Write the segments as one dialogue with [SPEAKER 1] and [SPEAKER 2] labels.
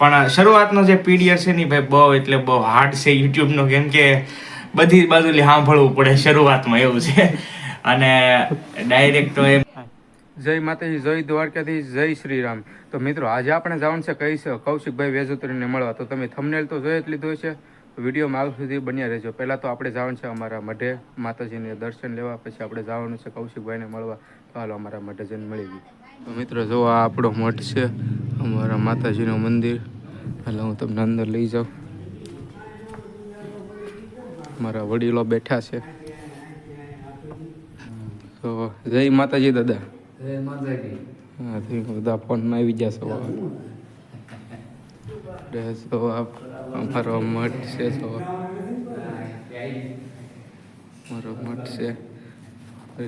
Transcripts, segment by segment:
[SPEAKER 1] પણ શરૂઆતનો જે પીડીએફ છે ને ભાઈ બહુ એટલે બહુ હાર્ડ છે યુટ્યુબનો, કેમ કે બધી બાજુ સાંભળવું પડે શરૂઆતમાં એવું છે. અને ડાયરેક્ટ તો એમ
[SPEAKER 2] જય માતાજી, જય દ્વારકાથી જય શ્રી રામ તો મિત્રો, આજે આપણે જવાનું છે કઈ છે કૌશિકભાઈ વેજોતરીને મળવા. તો તમે થંબનેલ તો જોઈ જ લીધું છે વિડીયોમાં આગળ સુધી બન્યા રહેજો. પહેલાં તો આપણે જવાનું છે અમારા મઢે. માતાજીને દર્શન લેવા, પછી આપણે જવાનું છે કૌશિકભાઈને મળવા. તો હાલો અમારા મઢે જઈને મળી ગઈ તો મિત્રો જો આ આપણો મઠ છે અમારા માતાજીનું મંદિર. એટલે હું તમને અંદર લઈ જાઉં. મારા વડીલો બેઠા છે. તો જય માતાજી દાદા. હા બધા ફોનમાં આવી ગયા છો. તો અમારો મઠ છે તો મારો મઠ છે. હરે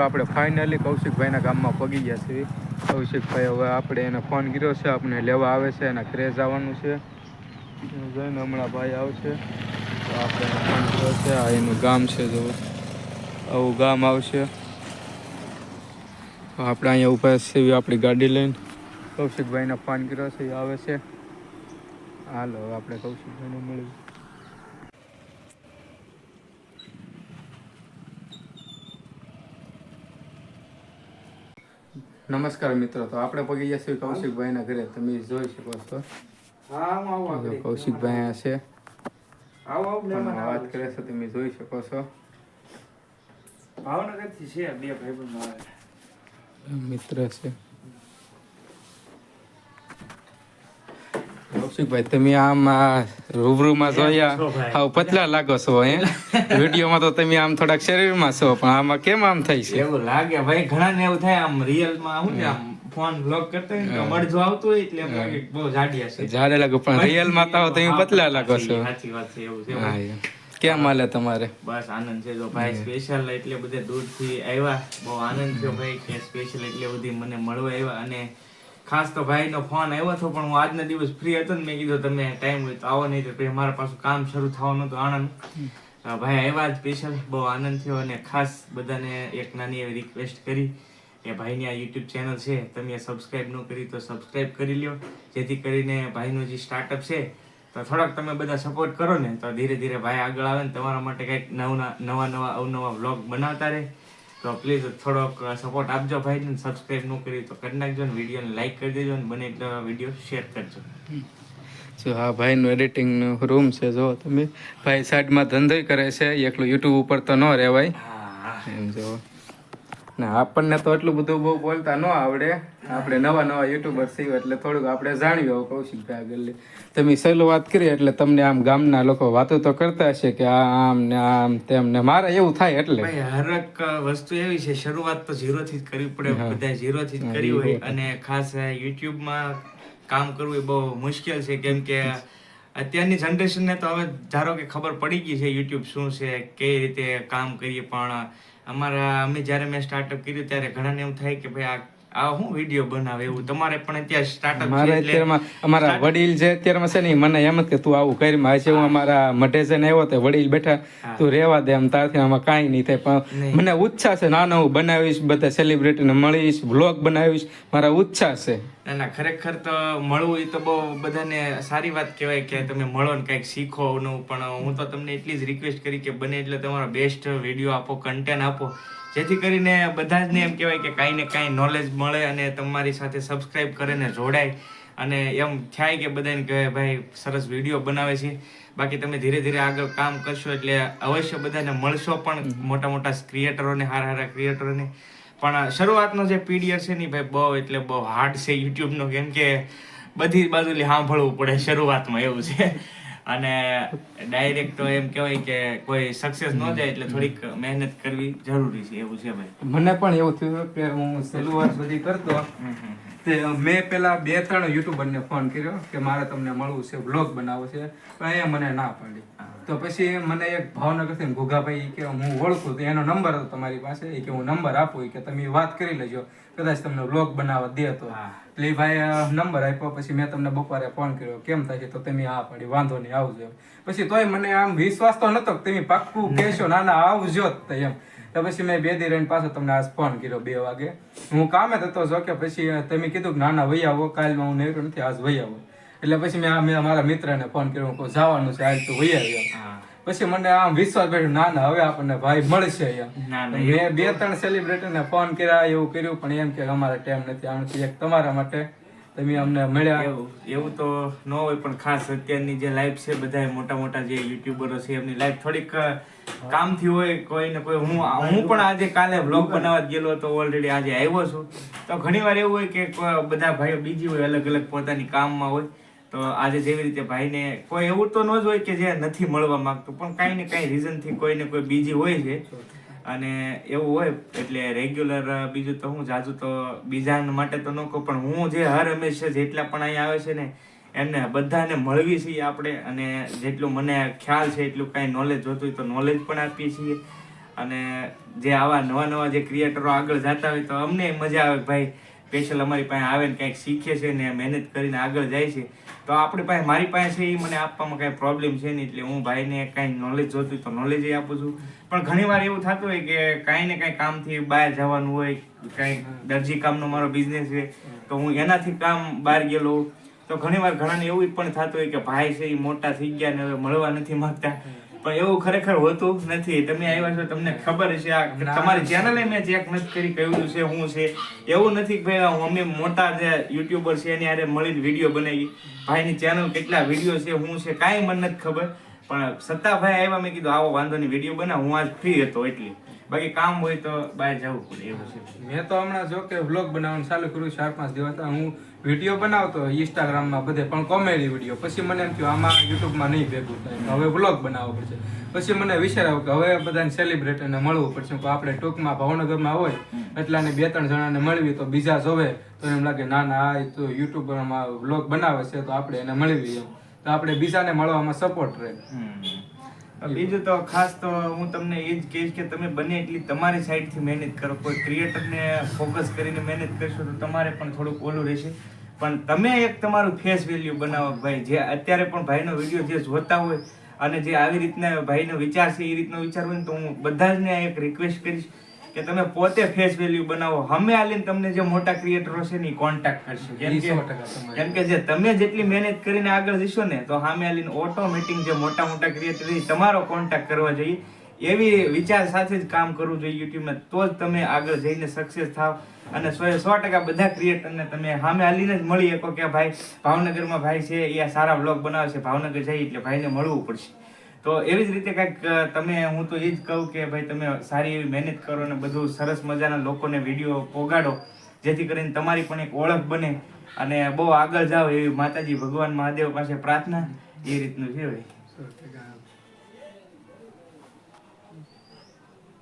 [SPEAKER 2] આપણે ફાઇનલી કૌશિકભાઈના ગામમાં પગી ગયા છીએ. કૌશિકભાઈ હવે આપણે એને ફોન કર્યો છે આપણે લેવા આવે છે, એના ક્રેઝ આવવાનું છે. જોઈને હમણાં ભાઈ આવશે. તો આપણે ફોન કર્યો છે, આ એનું ગામ છે જો. આવું ગામ આવશે. આપણે અહીંયા ઊભા છે આપણી ગાડી લઈને. કૌશિકભાઈને ફોન કર્યો છે, એ આવે છે. હાલો આપણે કૌશિકભાઈને મળ્યું નમસ્કાર મિત્રો તો આપણે પગી ગયા છીએ કૌશિકભાઈના ઘરે. તમે જોઈ શકો છો. કૌશિકભાઈ અહીંયા છે. વાત કરે છે તમે જોઈ શકો છો.
[SPEAKER 1] ભાવનગરથી છે બે ભાઈ
[SPEAKER 2] મિત્ર છે. કૌશિકભાઈ તમે આમ રૂબરૂમાં જોયા?
[SPEAKER 1] છો
[SPEAKER 2] પતલા લાગો છો હે? વિડીયોમાં તો તમે આમ થોડાક શરીરમાં છો પણ આમાં કેમ આમ થઈ છે?
[SPEAKER 1] એવું લાગે ભાઈ ઘણા ને એવું થાય આમ રિયલમાં આવું ને આમ ફોન બ્લોક કરતા હોય ને મળજો આવતો હોય એટલે એમ લાગે બહુ જાડિયા છે.
[SPEAKER 2] જાડે લાગો પણ રિયલમાં તો તમે પતલા લાગો છો.
[SPEAKER 1] સાચી વાત છે એવું છે
[SPEAKER 2] હા કેમ હાલે તમારે?
[SPEAKER 1] બસ આનંદ છે જો ભાઈ સ્પેશિયલ એટલે બધે દૂરથી આવ્યા બહુ આનંદ થયો ભાઈ કે સ્પેશિયલ એટલે બધી મને મળવા આવ્યા અને ખાસ તો ભાઈનો ફોન આવ્યો હતો પણ હું આજના દિવસ ફ્રી હતો ને મેં કીધું તમે ટાઈમ હોય તો આવો નહીં તો પછી મારા પાછું કામ શરૂ થવાનું હતું આણંદ. ભાઈ આવ્યા જ સ્પેશિયલ બહુ આનંદ થયો અને ખાસ બધાને એક નાની એવી રિક્વેસ્ટ કરી કે ભાઈની આ યુટ્યુબ ચેનલ છે તમે સબસ્ક્રાઈબ ન કરી તો સબસ્ક્રાઈબ કરી લ્યો. જેથી કરીને ભાઈનું જે સ્ટાર્ટઅપ છે તો થોડાક તમે બધા સપોર્ટ કરો ને તો ધીરે ધીરે ભાઈ આગળ આવે ને તમારા માટે કંઈક નવના નવા નવા અવનવા વ્લોગ બનાવતા રહે. તો પ્લીઝ થોડોક સપોર્ટ આપજો ભાઈને સબસ્ક્રાઇબ ન કરી તો કરી નાખજો ને વિડીયોને લાઈક કરી દેજો ને બને એટલો વીડિયો શેર કરજો.
[SPEAKER 2] જો હા ભાઈનું એડિટિંગનું રૂમ છે જો તમે. ભાઈ સાઈડમાં ધંધો કરે છે એકલું યુટ્યુબ ઉપર તો ન રહેવાય.
[SPEAKER 1] હા.
[SPEAKER 2] એમ જો. ને આપણને તો એટલું બધું બહુ બોલતા ન આવડે. આપણે નવા નવા યુટ્યુબર છીએ એટલે થોડુંક આપણે જાણ્યું કૌશિકભાઈ ગલ્લી તમે સહેલું વાત કરી એટલે તમને આમ ગામના લોકો વાતો તો કરતા હશે કે આ આમ ને આમ તેમ ને મારે એવું થાય એટલે.
[SPEAKER 1] હરક વસ્તુ એવી છે શરૂઆત તો ઝીરો થી જ કરવી પડે બધા ઝીરો થી જ કરી હોય. અને ખાસ યુટ્યુબમાં કામ કરવું એ બહુ મુશ્કેલ છે કેમ કે અત્યારની જનરેશનને ને તો હવે ધારો કે ખબર પડી ગઈ છે યુટ્યુબ શું છે કઈ રીતે કામ કરીએ પણ અમારા અમે જ્યારે મેં સ્ટાર્ટઅપ કર્યું ત્યારે ઘણાને એવું થાય કે ભાઈ આ આ હું વીડિયો બનાવે એવું? તમારે પણ અત્યારે સ્ટાર્ટઅપ
[SPEAKER 2] મારે અત્યારમાં અમારા વડીલ જે અત્યારમાં છે ને મને એમ જ કે તું આવું કરી છે હું. અમારા મઢે ને આવ્યો તે વડીલ બેઠા તું રહેવા દે એમ તારથી આમાં કાંઈ નહીં થાય. પણ મને ઉત્સાહ છે નાનો હું બનાવીશ બધા સેલિબ્રિટીને મળીશ વ્લોગ બનાવીશ મારા ઉત્સાહ છે.
[SPEAKER 1] ના ના ખરેખર તો મળવું એ તો બહુ બધાને સારી વાત કહેવાય કે તમે મળો ને કંઈક શીખો નું પણ હું તો તમને એટલી જ રિક્વેસ્ટ કરી કે બને એટલે તમારો બેસ્ટ વીડિયો આપો કન્ટેન્ટ આપો. જેથી કરીને બધા જ ને એમ કહેવાય કે કાંઈ ને કાંઈ નોલેજ મળે અને તમારી સાથે સબસ્ક્રાઈબ કરે ને જોડાય. અને એમ થાય કે બધાને કહેવાય ભાઈ સરસ વીડિયો બનાવે છે. બાકી તમે ધીરે ધીરે આગળ કામ કરશો એટલે અવશ્ય બધાને મળશો પણ મોટા મોટા ક્રિએટરોને હારા હારા ક્રિએટરોને પણ શરૂઆતનો જે પીડીએફ છે ને ભાઈ બહુ એટલે બહુ હાર્ડ છે યુટ્યુબનો કેમ કે બધી બાજુ સાંભળવું પડે શરૂઆતમાં એવું છે. અને ડાયરેક્ટ તો એમ કહેવાય કે કોઈ સક્સેસ ન જાય એટલે થોડીક મહેનત કરવી જરૂરી છે એવું છે ભાઈ.
[SPEAKER 2] મને પણ એવું થયું કે હું શરૂઆત બધી કરતો તે મેં પેલા બે ત્રણ યુટ્યુબરને ફોન કર્યો કે મારે તમને મળવું છે બ્લોગ બનાવવો છે પણ એ મને ના પાડી. તો પછી મને એક ભાવનગરથી ઘુઘાભાઈ કે હું ઓળખું તો એનો નંબર હતો તમારી પાસે એ કે હું નંબર આપું કે તમે વાત કરી લેજો. કદાચ તમને બ્લોગ બનાવવા દે તો. એટલે ભાઈ નંબર આપ્યો પછી મેં તમને બપોરે ફોન કર્યો કેમ થાય છે તો તમે આ પડી વાંધો નહીં આવજો પછી તોય મને આમ વિશ્વાસ તો નતો તમે પાક્કું કહેશો ના ના આવજો જ તે એમ. તો પછી મેં બે દી રહીને પાછો તમને આજ ફોન કર્યો બે વાગે. હું કામે જ હતો જો કે પછી તમે કીધું કે ના ના વહી આવો કાલમાં હું નહીં નથી આજ વહી આવો. એટલે પછી મેં મેં મારા મિત્રને ફોન કર્યો કહું જવાનું છે આ તો હોય આવ્યો પછી મને આમ વિશ્વાસ બેઠો ના ના હવે આપણને ભાઈ મળશે મેં બે ત્રણ સેલિબ્રિટીને ફોન કર્યા એવું કર્યું પણ એમ કે અમારે ટાઈમ નથી આમ એક તમારા માટે તમે અમને મળ્યા.
[SPEAKER 1] એવું એવું તો ન હોય પણ ખાસ અત્યારની જે લાઈફ છે બધા મોટા મોટા જે યુટ્યુબરો છે એમની લાઈફ થોડીક કામથી હોય કોઈ ને કોઈ. હું હું પણ આજે કાલે વ્લોગ બનાવવા ગયેલો હતો ઓલરેડી આજે આવ્યો છું. તો ઘણીવાર એવું હોય કે બધા ભાઈઓ બીજી હોય અલગ અલગ પોતાની કામમાં હોય. તો આજે જેવી રીતે ભાઈને કોઈ એવું તો ન જ હોય કે જે નથી મળવા માંગતું, પણ કાંઈ ને કાંઈ રીઝનથી કોઈ ને કોઈ બીજી હોય છે. અને એવું હોય, એટલે રેગ્યુલર બીજું તો હું જાજુ તો બીજા માટે તો ન કહું, પણ હું જે હર હંમેશા જેટલા પણ અહીંયા આવે છે ને, એમને બધાને મળવી છીએ આપણે અને જેટલું મને ખ્યાલ છે એટલું કાંઈ નોલેજ જોતું હોય તો નોલેજ પણ આપીએ છીએ. અને જે આવા નવા નવા જે ક્રિએટરો આગળ જતા હોય તો અમને મજા આવે ભાઈ સ્પેશિયલ અમારી પાસે આવે ને કંઈક શીખે છે ને મહેનત કરીને આગળ જાય છે, તો આપણી પાસે, મારી પાસે છે એ મને આપવામાં કાંઈ પ્રોબ્લેમ છે નહીં, એટલે હું ભાઈને કાંઈ નોલેજ જોતું તો નોલેજ આપું છું પણ ઘણીવાર એવું થતું હોય કે કાંઈ ને કાંઈ કામથી બહાર જવાનું હોય, કાંઈ દરજી કામનો મારો બિઝનેસ છે, તો હું એનાથી કામ બહાર ગયેલો. તો ઘણીવાર ઘણાને એવું પણ થતું હોય કે ભાઈ છે એ મોટા થઈ ગયા ને હવે મળવા નથી માંગતા પણ એવું ખરેખર હોતું નથી. તમે આવ્યા છો તમને ખબર છે આ તમારી ચેનલ મેં ચેક નથી કરી કહ્યું છે શું છે. એવું નથી કે ભાઈ અમે મોટા જે યુટ્યુબર છે એની આરે મળીને વીડિયો બનાવી. ભાઈની ચેનલ કેટલા વીડિયો છે શું છે કાંઈ મને નથી ખબર. પણ સત્તા ભાઈ આવ્યા મેં કીધું આવો વાંધો નહીં વીડિયો બનાવ. હું આજ ફ્રી હતો એટલી. બાકી કામ હોય તો બહાર જવું પડે એવું છે.
[SPEAKER 2] મેં તો હમણાં જો કે વ્લોગ બનાવવાનું ચાલુ કર્યું ચાર પાંચ દિવસ. હું વીડિયો બનાવતો ઇન્સ્ટાગ્રામમાં બધે પણ કોમેડી વીડિયો પછી મને એમ થયું આમાં યુટ્યુબમાં નહીં ભેગું થાય. હવે વ્લોગ બનાવવો પડશે. પછી મને વિચાર આવ્યો કે હવે બધાને સેલિબ્રિટીને મળવું પડશે. કે આપણે ટૂંકમાં ભાવનગરમાં હોય એટલાને બે ત્રણ જણાને મળવી તો બીજા જોવે. તો એમ લાગે ના ના આ તો યુટ્યુબરમાં વ્લોગ બનાવે છે તો આપણે એને મળવી એમ. તો આપણે બીજાને મળવામાં સપોર્ટ રહે.
[SPEAKER 1] બીજું તો ખાસ તો હું તમને એ જ કહીશ કે તમે બને એટલી તમારી સાઈડથી મહેનત કરો. કોઈ ક્રિએટરને ફોકસ કરીને મહેનત કરશો તો તમારે પણ થોડુંક ઓલું રહેશે. પણ તમે એક તમારું ફેસ વેલ્યુ બનાવો ભાઈ. જે અત્યારે પણ ભાઈનો વીડિયો જે જોતા હોય અને જે આવી રીતના ભાઈનો વિચાર છે એ રીતનો વિચાર હોય તો હું બધા જ ને એક રિક્વેસ્ટ કરીશ કે તમે પોતે ફેસ વેલ્યુ બનાવો. હમે આલીને તમને જે મોટા ક્રિએટરો છે ને કોન્ટેક્ટ કરશે. કેમ કે કેમ કે જે તમે જેટલી મહેનત કરીને આગળ જશો ને તો સામે આલીને ઓટોમેટિક જે મોટા મોટા ક્રિએટર તમારો કોન્ટેક્ટ કરવા જોઈએ. એવી વિચાર સાથે જ કામ કરવું જોઈએ યુટ્યુબમાં તો જ તમે આગળ જઈને સક્સેસ થાવ. અને સો સો ટકા બધા ક્રિએટરને તમે સામે હાલીને જ મળી શકો કે ભાઈ ભાવનગરમાં ભાઈ છે એ સારા બ્લોગ બનાવે છે ભાવનગર જઈ એટલે ભાઈને મળવું પડશે. તો એવી જ રીતે કંઈક તમે હું તો એ જ કહું કે ભાઈ તમે સારી એવી મહેનત કરો અને બધું સરસ મજાના લોકોને વીડિયો પોગાડો જેથી કરીને તમારી પણ એક ઓળખ બને અને બહુ આગળ જાઓ એવી માતાજી ભગવાન મહાદેવ પાસે પ્રાર્થના એ રીતનું છે ભાઈ.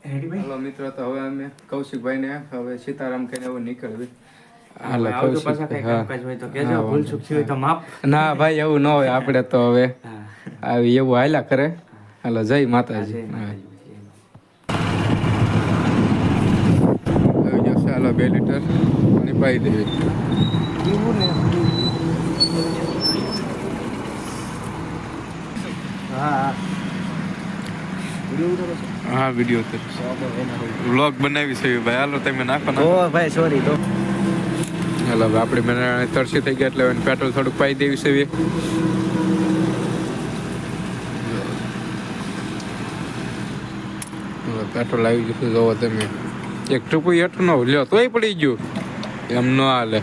[SPEAKER 1] હેલો ભાઈ?
[SPEAKER 2] મિત્રો તો હવે અમે કૌશિકભાઈને હવે સીતારામ કહીને હવે નીકળવી. ના ભાઈ એવું ન હોય આપણે તો હવે
[SPEAKER 1] હા.
[SPEAKER 2] આવી એવું હાલ્યા કરે? હાલો જય માતાજી. આવી જશે હાલો બે લીટર અને પાઈ દેવી હા વીડિયો વ્લોગ બનાવી છે ભાઈ. હાલો તમે નાખો ના.
[SPEAKER 1] ભાઈ સોરી તો.
[SPEAKER 2] હાલો આપણે મને તરસી થઈ ગયા એટલે પેટ્રોલ થોડુંક પાઈ દેવી છે પેટ્રોલ આવી ગયું જોવો તમે. એક ટૂંકું હેઠું ન લ્યો તોય પડી ગયું. એમ ન હાલે.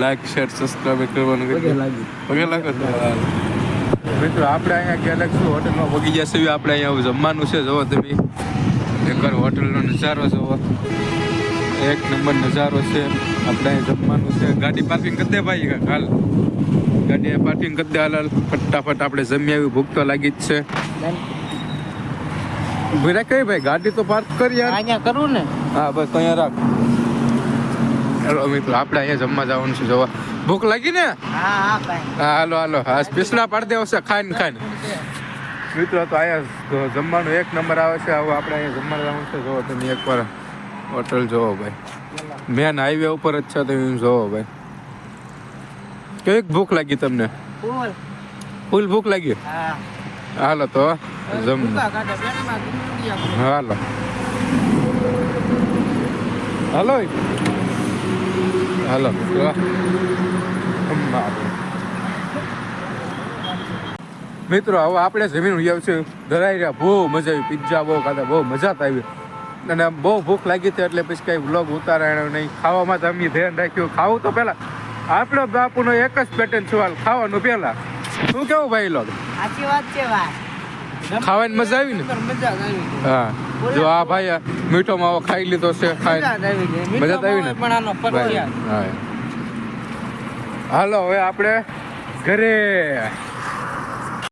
[SPEAKER 2] લાઈક શેર સબસ્ક્રાઈબ કરવાનું
[SPEAKER 1] પગે લાગો.
[SPEAKER 2] મિત્રો આપણે અહીંયા ગેલેક્સી હોટલમાં જશે એવી આપણે અહીંયા જમવાનું છે જોવો તમે. એકવાર હોટલનો નજારો જોવો. એક નંબર નજારો છે. આપણે અહીં જમવાનું છે. ગાડી પાર્કિંગ કરી દે ભાઈ હાલ. ગાડી પાર્કિંગ કરી દે હાલ હાલ. ફટાફટ આપણે જમી આવી ભૂખ તો લાગી જ છે. ઊભી કઈ ભાઈ ગાડી તો પાર્ક કરી યાર.
[SPEAKER 1] અહીંયા કરું ને.
[SPEAKER 2] હા બસ અહીંયા રાખ. હેલો મિત્રો આપણે અહીંયા જમવા જવાનું છે જોવા. ભૂખ લાગી ને?
[SPEAKER 1] હા હા ભાઈ.
[SPEAKER 2] હા હાલો હાલો. હા સ્પેશલા પાડી દેવો છે ખાઈને ખાઈને મિત્રો તો અહીંયા જમવાનું એક નંબર આવે છે હવે આપણે અહીંયા જમવા જવાનું છે જોવો તમે એકવાર. હોટલ જોવો ભાઈ. મેન હાઈવે ઉપર જ છે તમે જોવો ભાઈ. કેવી ભૂખ લાગી તમને?
[SPEAKER 1] ફૂલ.
[SPEAKER 2] ફૂલ ભૂખ લાગી?
[SPEAKER 1] હા.
[SPEAKER 2] હાલો તો જમ હાલો. હાલો. હાલો મિત્રો હવે આપણે જમીન ઉયાવ છે ધરાઈ રહ્યા બહુ મજા આવી. પિઝા બહુ ખાધા બહુ મજા આવી. અને બહુ ભૂખ લાગી હતી એટલે પછી કઈ વ્લોગ ઉતારાયો નહીં. ખાવામાં તો અમે ધ્યાન રાખ્યું. ખાવું તો પહેલાં. આપણો બાપુનો એક જ પેટર્ન સવાલ ખાવાનું પહેલાં. શું કેવું ભાઈ લોગ
[SPEAKER 1] સાચી વાત છે ભાઈ.
[SPEAKER 2] ખાવાની મજા આવી ને?
[SPEAKER 1] મજા આવી
[SPEAKER 2] હા. જો આ ભાઈ મીઠો માવો ખાઈ લીધો છે ખાઈ
[SPEAKER 1] મજા આવી
[SPEAKER 2] ને?
[SPEAKER 1] પણ આનો
[SPEAKER 2] ભાઈ, હાલો હવે આપણે ઘરે